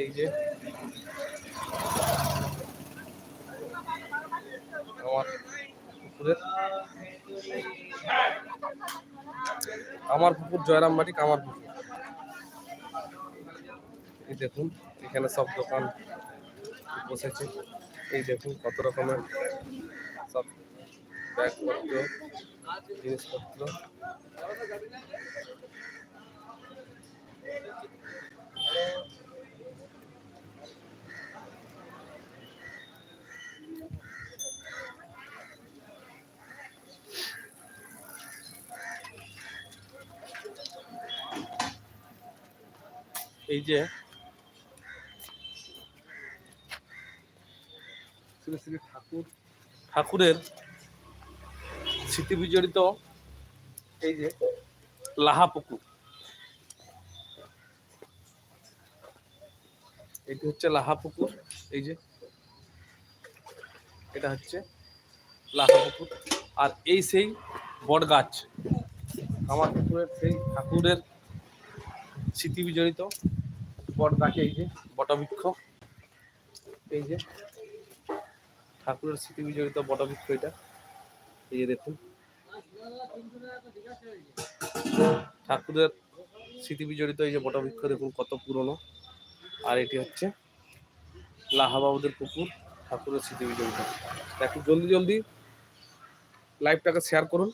এই যে আমার পুকুরের আমার পুকুর জয়রামবাটি, কামার পুকুর। এই দেখুন, এখানে সব দোকান বসেছে। এই দেখুন কত রকমের সব ব্যাগপত্র, জিনিসপত্র। এই যে শ্রী শ্রী ঠাকুর। ঠাকুরের স্মৃতি বিজড়িত এই যে লাহা পুকুর এটি হচ্ছে লাহা পুকুর এই যে এটা হচ্ছে লাহা পুকুর আর এই সেই বট গাছ আমার পুকুরের সেই ঠাকুরের স্মৃতি বিজড়িত বট গাছ এই যে, বটবৃক্ষ, এই যে, ঠাকুরের স্মৃতি বিজড়িত বটবৃক্ষ এটা, এই যে দেখুন। ঠাকুরের স্মৃতি বিজড়িত এই যে বটবৃক্ষ দেখুন, কত পুরনো। আর এটি হচ্ছে লাহাবাবুদের পুকুর, ঠাকুরের স্মৃতি বিজড়িত একটু জলদি জলদি লাইভটাকে শেয়ার করুন।